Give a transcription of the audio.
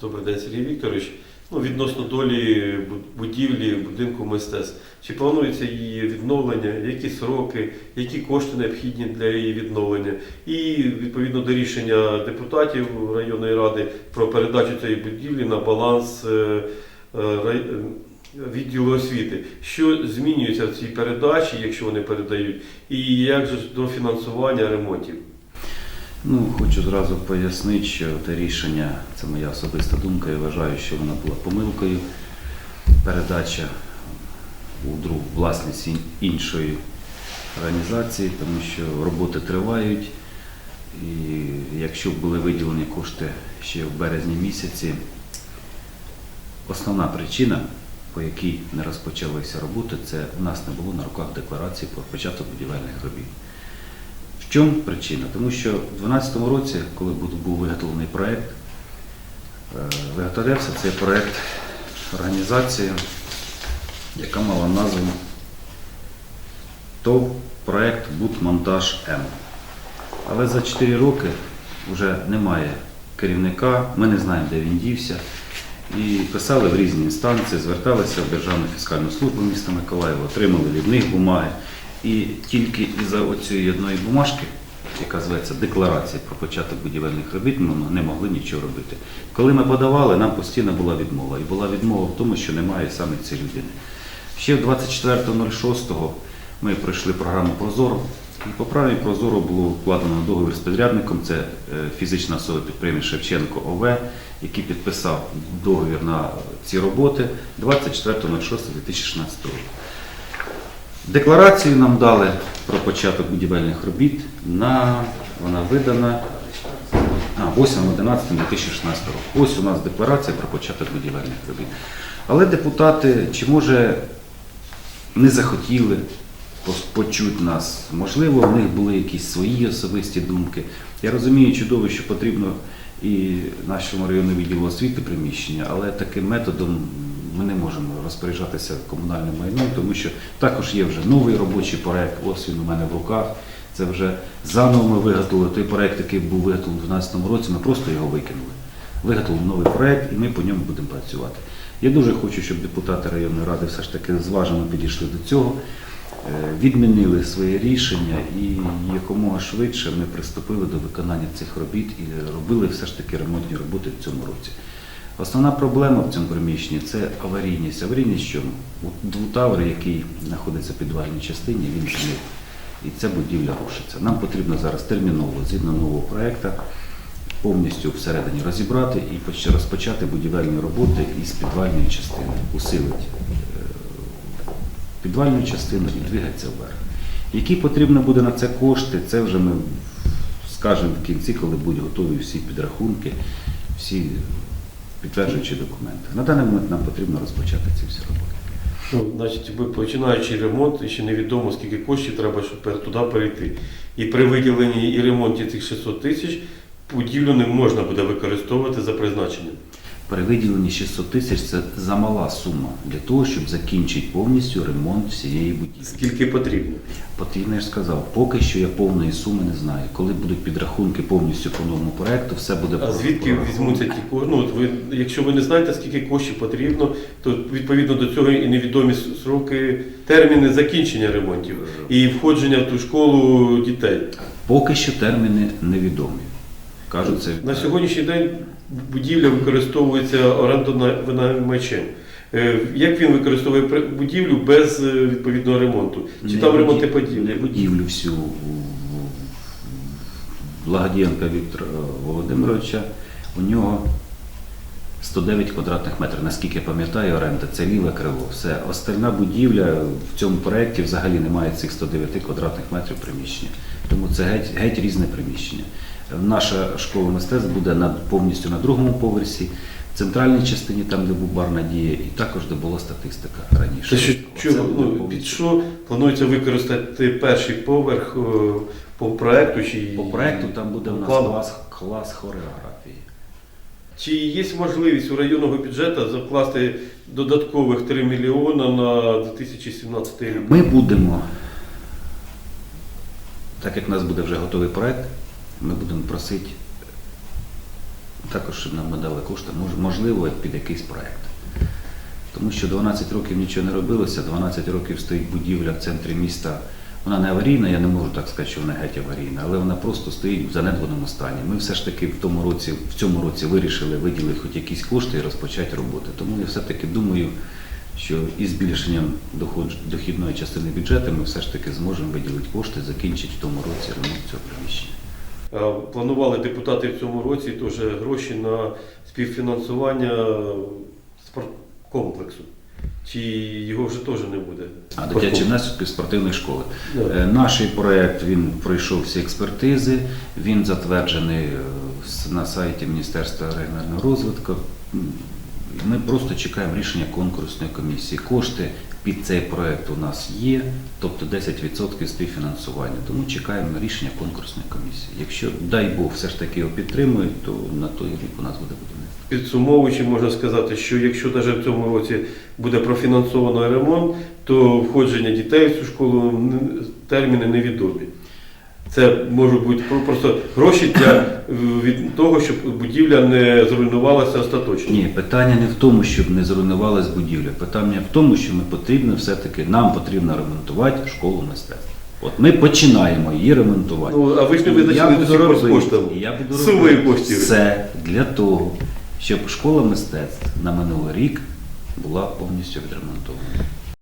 Добрий день, Сергій Вікторович. Ну, відносно долі будівлі будинку мистецтв. Чи планується її відновлення, які сроки, які кошти необхідні для її відновлення? І відповідно до рішення депутатів районної ради про передачу цієї будівлі на баланс е, е, е, відділу освіти. Що змінюється в цій передачі, якщо вони передають, і як же до фінансування ремонтів? Ну, хочу зразу пояснити, що те рішення, це моя особиста думка, я вважаю, що вона була помилкою. Передача у друг власність іншої організації, тому що роботи тривають. І якщо були виділені кошти ще в березні місяці, основна причина, по якій не розпочалися роботи, це у нас не було на руках декларації про початок будівельних робіт. Чому причина? Тому що в 2012 році, коли був виготовлений проєкт, е, виготовлявся цей проєкт організації, яка мала назву ТОВ проєкт Будмонтаж М. Але за 4 роки вже немає керівника, ми не знаємо, де він дівся. І писали в різні інстанції, зверталися в Державну фіскальну службу міста Миколаєва, отримали від них бумаги. І тільки із-за оцієї одної бумажки, яка зветься Декларація про початок будівельних робіт, ми не могли нічого робити. Коли ми подавали, нам постійно була відмова. І була відмова в тому, що немає саме цієї людини. Ще в 24.06 ми пройшли програму Прозоро. І по програмі Прозоро було вкладено договір з підрядником. Це е, фізична особа підприємець Шевченко ОВ, який підписав договір на ці роботи 24.06.2016 року. Декларацію нам дали про початок будівельних робіт на вона видана а, 8.11.2016 року. Ось у нас декларація про початок будівельних робіт. Але депутати, чи може не захотіли почути нас, можливо, в них були якісь свої особисті думки. Я розумію чудово, що потрібно і нашому районному відділу освіти приміщення, але таким методом ми не можемо розпоряджатися комунальним майном, тому що також є вже новий робочий проект, ось він у мене в руках. Це вже заново ми виготовили той проект, який був виготовлений у 2012 році, ми просто його викинули. Виготовили новий проект і ми по ньому будемо працювати. Я дуже хочу, щоб депутати районної ради все ж таки зважено підійшли до цього, е, відмінили своє рішення і якомога швидше ми приступили до виконання цих робіт і робили все ж таки ремонтні роботи в цьому році. Основна проблема в цьому приміщенні це аварійність. Аварійність чому? Двутавр, який знаходиться в підвальній частині, він зник. І ця будівля рушиться. Нам потрібно зараз терміново, згідно нового проекту, повністю всередині розібрати і розпочати будівельні роботи із підвальної частини, усилити е, підвальну частину і двигатися вверх. Які потрібно буде на це кошти, це вже ми скажемо в кінці, коли будуть готові всі підрахунки, всі підтверджуючі документи. На даний момент нам потрібно розпочати ці всі роботи. Ну, значить, починаючи ремонт, ще невідомо, скільки коштів треба, щоб туди перейти. І при виділенні і ремонті цих 600 тисяч будівлю не можна буде використовувати за призначенням. При виділенні 600 тисяч це замала сума для того, щоб закінчити повністю ремонт всієї будівлі. Скільки потрібно? Потрібно, я ж сказав, поки що я повної суми не знаю. Коли будуть підрахунки повністю по новому проекту, все буде А звідки візьмуться ті кошти? Ну, от ви, якщо ви не знаєте, скільки коштів потрібно, то відповідно до цього і невідомі сроки, терміни закінчення ремонтів і входження в ту школу дітей. Поки що терміни невідомі. Кажуть, це На сьогоднішній день будівля використовується орендонаймачем. Е, Як він використовує будівлю без е, відповідного ремонту? Чи Не там буді- ремонти Не будівлю всю Благодієнка Віктора Володимировича. У нього 109 квадратних метрів. Наскільки я пам'ятаю, оренда це ліве крило. Все. Остальна будівля в цьому проєкті взагалі немає цих 109 квадратних метрів приміщення. Тому це геть, геть різне приміщення. Наша школа мистецтв буде на, повністю на другому поверсі, в центральній частині, там, де був бар Надія, і також де була статистика раніше. Це що, буде ну, під що планується використати перший поверх е, по проекту? Чи, По проекту там буде у нас План. клас, клас хореографії. Чи є можливість у районного бюджету закласти додаткових 3 мільйони на 2017 рік? Ми будемо, так як у нас буде вже готовий проект, ми будемо просити також щоб нам надали кошти, мож- можливо, під якийсь проект. Тому що 12 років нічого не робилося, 12 років стоїть будівля в центрі міста. Вона не аварійна, я не можу так сказати, що вона геть аварійна, але вона просто стоїть в занедбаному стані. Ми все ж таки в тому році, в цьому році вирішили виділити хоч якісь кошти і розпочати роботи. Тому я все-таки думаю, що із збільшенням дохідної частини бюджету ми все ж таки зможемо виділити кошти, закінчити в тому році ремонт цього приміщення. А, Планували депутати в цьому році теж гроші на співфінансування спорткомплексу. Чи його вже теж не буде? А дитячі наслідки спортивної школи. Да. Е, Наш проект він пройшов всі експертизи, він затверджений е, на сайті Міністерства регіонального розвитку. Ми просто чекаємо рішення конкурсної комісії. Кошти під цей проект у нас є, тобто 10% співфінансування. Тому чекаємо рішення конкурсної комісії. Якщо, дай Бог, все ж таки його підтримують, то на той рік у нас буде будівництво. Підсумовуючи, можна сказати, що якщо навіть в цьому році буде профінансовано ремонт, то входження дітей в цю школу терміни невідомі. Це можуть бути про- просто гроші для е, від того, щоб будівля не зруйнувалася остаточно. Ні, питання не в тому, щоб не зруйнувалась будівля. Питання в тому, що ми потрібно все-таки нам потрібно ремонтувати школу мистецтв. От ми починаємо її ремонтувати. Ну, а ви ж не визначили до сих пор робити, я буду робити коштів. все для того, щоб школа мистецтв на минулий рік була повністю відремонтована.